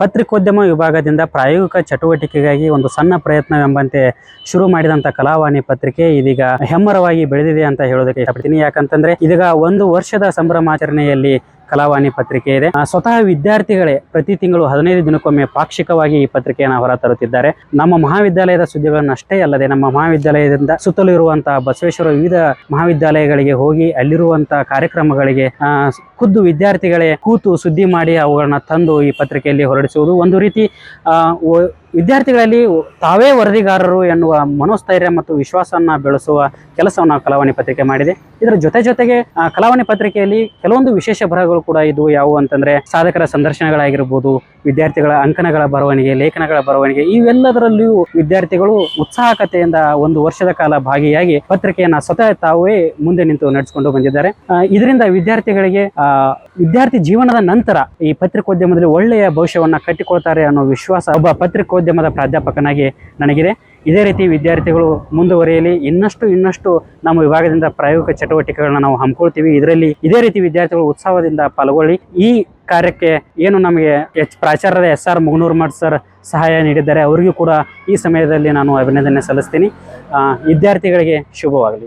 ಪತ್ರಿಕೋದ್ಯಮ ವಿಭಾಗದಿಂದ ಪ್ರಾಯೋಗಿಕ ಚಟುವಟಿಕೆಗಾಗಿ ಒಂದು ಸಣ್ಣ ಪ್ರಯತ್ನವೆಂಬಂತೆ ಶುರು ಮಾಡಿದಂತ ಕಲಾವಾಣಿ ಪತ್ರಿಕೆ ಇದೀಗ ಹೆಮ್ಮರವಾಗಿ ಬೆಳೆದಿದೆ ಅಂತ ಹೇಳೋದಕ್ಕೆ ಇಷ್ಟಪಡ್ತೀನಿ. ಯಾಕಂತಂದ್ರೆ ಇದೀಗ ಒಂದು ವರ್ಷದ ಸಂಭ್ರಮಾಚರಣೆಯಲ್ಲಿ ಕಲಾವಾಣಿ ಪತ್ರಿಕೆ ಇದೆ. ಸ್ವತಃ ವಿದ್ಯಾರ್ಥಿಗಳೇ ಪ್ರತಿ ತಿಂಗಳು ಹದಿನೈದು ದಿನಕ್ಕೊಮ್ಮೆ ಪಾಕ್ಷಿಕವಾಗಿ ಈ ಪತ್ರಿಕೆಯನ್ನು ಹೊರತರುತ್ತಿದ್ದಾರೆ ನಮ್ಮ ಮಹಾವಿದ್ಯಾಲಯದ ಸುದ್ದಿಗಳನ್ನು ಅಷ್ಟೇ ಅಲ್ಲದೆ ನಮ್ಮ ಮಹಾವಿದ್ಯಾಲಯದಿಂದ ಸುತ್ತಲೂ ಇರುವಂತಹ ಬಸವೇಶ್ವರ ವಿವಿಧ ಮಹಾವಿದ್ಯಾಲಯಗಳಿಗೆ ಹೋಗಿ ಅಲ್ಲಿರುವಂತಹ ಕಾರ್ಯಕ್ರಮಗಳಿಗೆ ಖುದ್ದು ವಿದ್ಯಾರ್ಥಿಗಳೇ ಕೂತು ಸುದ್ದಿ ಮಾಡಿ ಅವುಗಳನ್ನ ತಂದು ಈ ಪತ್ರಿಕೆಯಲ್ಲಿ ಹೊರಡಿಸುವುದು ಒಂದು ರೀತಿ ವಿದ್ಯಾರ್ಥಿಗಳಲ್ಲಿ ತಾವೇ ವರದಿಗಾರರು ಎನ್ನುವ ಮನೋಸ್ಥೈರ್ಯ ಮತ್ತು ವಿಶ್ವಾಸವನ್ನ ಬೆಳೆಸುವ ಕೆಲಸವನ್ನು ಕಲಾವಣಿ ಪತ್ರಿಕೆ ಮಾಡಿದೆ. ಇದರ ಜೊತೆ ಜೊತೆಗೆ ಕಲಾವಣಿ ಪತ್ರಿಕೆಯಲ್ಲಿ ಕೆಲವೊಂದು ವಿಶೇಷ ಬರಹಗಳು ಕೂಡ ಇದು ಯಾವುವು ಅಂತಂದ್ರೆ ಸಾಧಕರ ಸಂದರ್ಶನಗಳಾಗಿರ್ಬೋದು, ವಿದ್ಯಾರ್ಥಿಗಳ ಅಂಕಣಗಳ ಬರವಣಿಗೆ, ಲೇಖನಗಳ ಬರವಣಿಗೆ, ಇವೆಲ್ಲದರಲ್ಲಿಯೂ ವಿದ್ಯಾರ್ಥಿಗಳು ಉತ್ಸಾಹಕತೆಯಿಂದ ಒಂದು ವರ್ಷದ ಕಾಲ ಭಾಗಿಯಾಗಿ ಪತ್ರಿಕೆಯನ್ನ ಸ್ವತಃ ತಾವೇ ಮುಂದೆ ನಿಂತು ನಡೆಸಿಕೊಂಡು ಬಂದಿದ್ದಾರೆ. ಇದರಿಂದ ವಿದ್ಯಾರ್ಥಿಗಳಿಗೆ ವಿದ್ಯಾರ್ಥಿ ಜೀವನದ ನಂತರ ಈ ಪತ್ರಿಕೋದ್ಯಮದಲ್ಲಿ ಒಳ್ಳೆಯ ಭವಿಷ್ಯವನ್ನ ಕಟ್ಟಿಕೊಳ್ತಾರೆ ಅನ್ನೋ ವಿಶ್ವಾಸ, ಒಬ್ಬ ಪತ್ರಿಕೋದ್ಯಮದ ಪ್ರಾಧ್ಯಾಪಕನಾಗಿ ನನಗಿದೆ. ಇದೇ ರೀತಿ ವಿದ್ಯಾರ್ಥಿಗಳು ಮುಂದುವರಿಯಲಿ, ಇನ್ನಷ್ಟು ಇನ್ನಷ್ಟು ನಮ್ಮ ವಿಭಾಗದಿಂದ ಪ್ರಾಯೋಗಿಕ ಚಟುವಟಿಕೆಗಳನ್ನ ನಾವು ಹಮ್ಮಿಕೊಳ್ತೀವಿ. ಇದರಲ್ಲಿ ಇದೇ ರೀತಿ ವಿದ್ಯಾರ್ಥಿಗಳು ಉತ್ಸಾಹದಿಂದ ಪಾಲ್ಗೊಳ್ಳಿ. ಈ ಕಾರ್ಯಕ್ಕೆ ಏನು ನಮಗೆ H ಪ್ರಾಚಾರ್ಯರ S R Muganur Math sir ಸಹಾಯ ನೀಡಿದ್ದಾರೆ. ಅವರಿಗೂ ಕೂಡ ಈ ಸಮಯದಲ್ಲಿ ನಾನು ಅಭಿನಂದನೆ ಸಲ್ಲಿಸ್ತೀನಿ. ವಿದ್ಯಾರ್ಥಿಗಳಿಗೆ ಶುಭವಾಗಲಿ.